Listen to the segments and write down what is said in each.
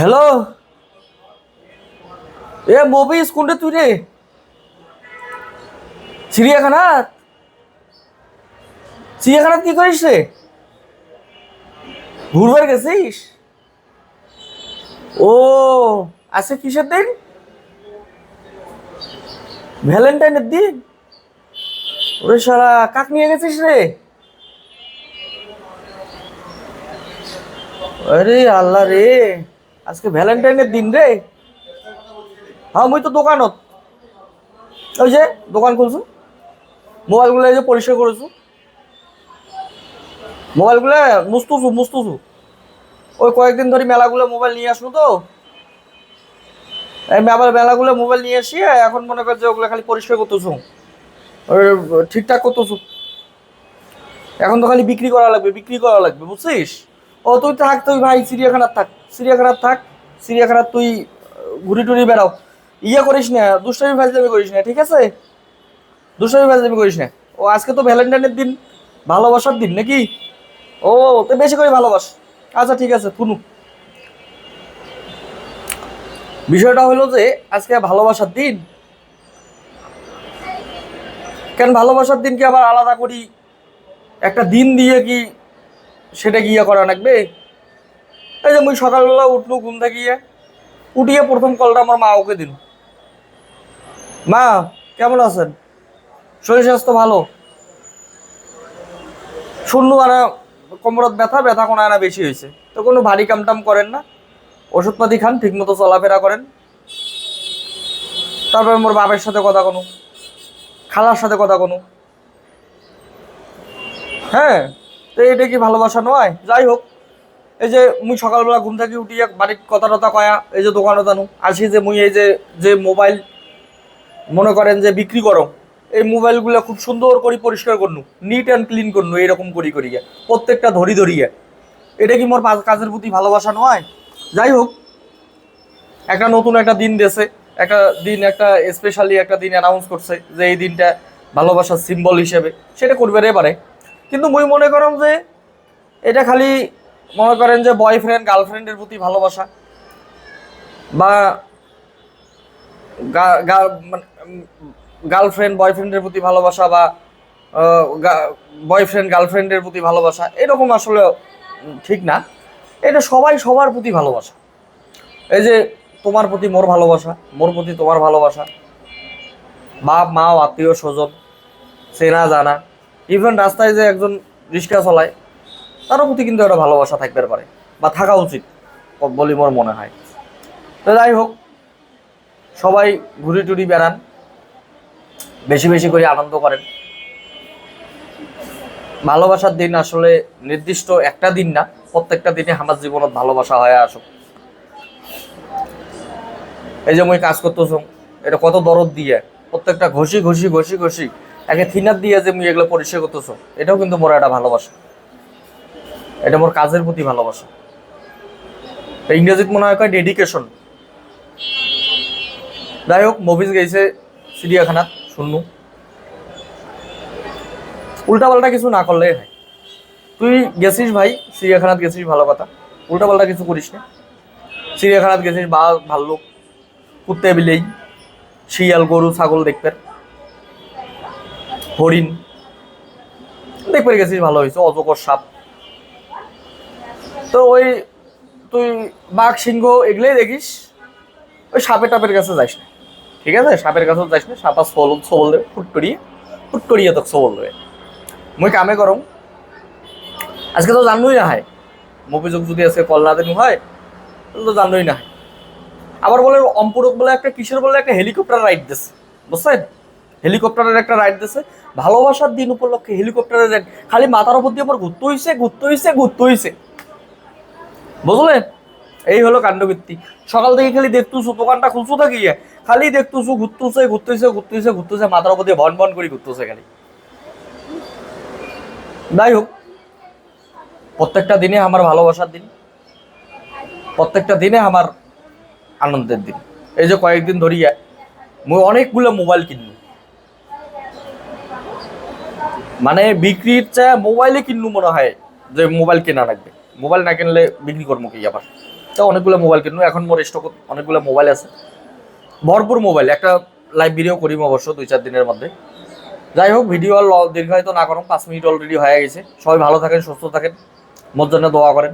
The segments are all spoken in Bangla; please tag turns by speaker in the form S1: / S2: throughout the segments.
S1: হ্যালো এ মবিস কোনটা তুই রে। চিড়িয়াখানা চিড়িয়াখানা কি করিস রে? ঘুরবার গেছিস? ও আছে কিসের দিন? ভ্যালেন্টাইনের দিন? ওরে সারা কাক নিয়ে গেছিস রে? আরে আল্লাহ রে। আজকে ভ্যালেন্টাইনের দিন রে। হ্যাঁ মুই তো দোকানত। ওই যে দোকান খুলছু। মোবাইলগুলো এই যে পরিষ্কার করেছু। মোবাইলগুলো মুস্তুছু মুস্তুছু ওই কয়েকদিন ধরে মেলাগুলো মোবাইল নিয়ে আসলো তো। এই আবার মেলাগুলো মোবাইল নিয়ে আসি, এখন মনে কর যে ওগুলো খালি পরিষ্কার করতেছু। ঠিকঠাক করতেছু। এখন তো খালি বিক্রি করা লাগবে, বিক্রি করা লাগবে, বুঝছিস? ও, তুই থাক, তুই ভাই, চিড়িয়াখানার থাক। চিড়িয়াখানার থাক চিড়িয়াখানার তুই ঘুরি টুরি বেড়াও। ইয়ে করিস না, দুষ্টামি ফাজলামি করিস না, ঠিক আছে? দুষ্টামি ফাজলামি করিস না। ও, আজকে তো ভ্যালেন্টাইনের দিন, ভালোবাসার দিন নাকি? ও, তো বেশি করে ভালোবাস। আচ্ছা ঠিক আছে পুনু বিষয়টা হলো যে, আজকে ভালোবাসার দিন। কেন ভালোবাসার দিন কি আবার আলাদা করি? একটা দিন দিয়ে কি সেটা গিয়ে করা লাগবে? এই যে মুই সকালবেলা উঠলু ঘুম থাকিয়ে, উঠিয়ে প্রথম কলটা আমার মা ওকে দিল। মা, কেমন আছেন? শরীর স্বাস্থ্য ভালো? শূন্য আনা কোমরত ব্যথা ব্যথা কোনো আনা বেশি হয়েছে। তো কোনো ভারী কাম টাম করেন না, ওষুধপাতি খান, ঠিকমতো চলাফেরা করেন। তারপরে মোর বাপের সাথে কথা কোনো, খালার সাথে কথা কোনো। হ্যাঁ তো এটা কি ভালোবাসা নয়? যাই হোক। এই যে মুই সকালবেলা ঘুম থেকে উঠিয়ে বাড়ির কথা টথা কয়া, এই যে দোকানে জানু। আসি যে মুই এই যে যে মোবাইল মনে করেন যে বিক্রি করো, এই মোবাইলগুলো খুব সুন্দর করে পরিষ্কার করনু নিট অ্যান্ড ক্লিন করনু এরকম করি করিয়ে, প্রত্যেকটা ধরি ধরিয়ে। এটা কি মোর কাজের প্রতি ভালোবাসা নয়? যাই হোক, একটা নতুন একটা দিন দেশে, একটা দিন, একটা স্পেশালি একটা দিন অ্যানাউন্স করছে যে এই দিনটা ভালোবাসার সিম্বল হিসেবে, সেটা করবে রে পারে কিন্তু মুই মনে করম যে, এটা খালি মনে করেন যে বয়ফ্রেন্ড গার্লফ্রেন্ডের প্রতি ভালোবাসা বা গার্লফ্রেন্ড বয়ফ্রেন্ডের প্রতি ভালোবাসা বা বয়ফ্রেন্ড গার্লফ্রেন্ডের প্রতি ভালোবাসা, এরকম আসলে ঠিক না। এটা সবাই সবার প্রতি ভালোবাসা। এই যে তোমার প্রতি মোর ভালোবাসা, মোর প্রতি তোমার ভালোবাসা, বাপ, মা, আত্মীয়, স্বজন, চেনা, জানা ইভেন রাস্তায় যে একজন রিক্সা চলায় তারও প্রতি কিন্তু একটা ভালোবাসা থাকতে পারে বা থাকা উচিত বলি মোর মনে হয়। তো যাই হোক, সবাই ঘুরি টুরি বেড়ান, বেশি বেশি করে আনন্দ করেন। ভালোবাসার দিন আসলে নির্দিষ্ট একটা দিন না, প্রত্যেকটা দিনে আমার জীবনত ভালোবাসা হয়ে আসুক। এই যে মুই কাজ করতেছ, এটা কত দরদ দিয়ে, প্রত্যেকটা ঘষি ঘষি ঘষি ঘষি, একে থিনার দিয়ে যে মুই এগুলো পরিষ্কার করতেছ, এটাও কিন্তু মোর একটা ভালোবাসা। এটা মোর কাজের প্রতি ভালোবাসা। ইংরেজিত মনে হয় ডেডিকেশন যাই হোক মুভিজ গেছে চিড়িয়াখানাত, শুননু। উল্টাপাল্টা কিছু না করলে হয়। তুই গেছিস ভাই, চিড়িয়াখানাত গেছিস, ভালো কথা। উল্টাপাল্টা কিছু করিস না। চিড়িয়াখানাত গেছিস, বা ভাল্লুক কুত্তে বিলেই। শিয়াল, গরু, ছাগল দেখতে। হরিণ। দেখতে গেছিস, ভালো হয়েছে অজগর সাপ। তো ওই তুই বাঘ, সিংহ এগুলোই দেখিস। ওই সাপে টাপের কাছে যাইস না। ঠিক আছে? সাপের কাছেও যাইস না। সাপা সোল সোল দেবে। ফুট করিয়ে ফুট করিয়ে তোকে সোল দেবে। মুই কামে করম। আজকে তো জানোই না হয়। মুভি যুগ যদি আজকে কল না দিন হয় তো জানোই না হয়। আবার বলে অম্পুরক বলে একটা, কিসের বলে একটা হেলিকপ্টার রাইড দিছে। বুঝছেন? হেলিকপ্টারের একটা রাইড দিছে। ভালোবাসার দিন উপলক্ষে হেলিকপ্টারের খালি মাথার উপর দিয়ে আমার ঘুরতে হইছে ঘুরতে হইছে ঘুরতে হইছে। বুঝলেন এই হলো কাণ্ডবৃত্তি। সকাল থেকে খালি দেখতেছো, দোকানটা খুলছো থাকি খালি দেখতেছো, ঘুরতেছে ঘুরতেছে ঘুরতেছে ঘুরতেছে, মাথার উপর দিয়ে ভন ভন করে ঘুরতেছে খালি। যাই হোক, প্রত্যেকটা দিনে আমার ভালোবাসার দিন, প্রত্যেকটা দিনে আমার আনন্দের দিন। এই যে কয়েকদিন ধরিয়া অনেকগুলো মোবাইল কিনলু মানে বিক্রির চা মোবাইলে কিনলু মনে হয়, যে মোবাইল কেনা লাগবে। মোবাইল না কিনলে বিক্রি করব কি আবার? তো অনেকগুলো মোবাইল কিনবো, এখন মোর স্টক অনেকগুলো মোবাইল আছে। ভরপুর মোবাইল, একটা লাইভ ভিডিও করিম অবশ্য দুই চার দিনের মধ্যে। যাই হোক ভিডিও আর দীর্ঘায়িত না করুন, পাঁচ মিনিট অলরেডি হয়ে গেছে। সবাই ভালো থাকেন, সুস্থ থাকেন, মোর জন্য দোয়া করেন।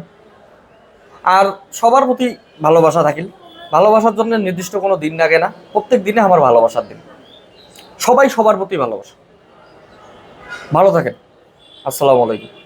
S1: আর সবার প্রতি ভালোবাসা থাকিল। ভালোবাসার জন্য নির্দিষ্ট কোনো দিন লাগে না, প্রত্যেক দিনে আমার ভালোবাসার দিন। সবাই সবার প্রতি ভালোবাসা। ভালো থাকেন। আসসালামু আলাইকুম।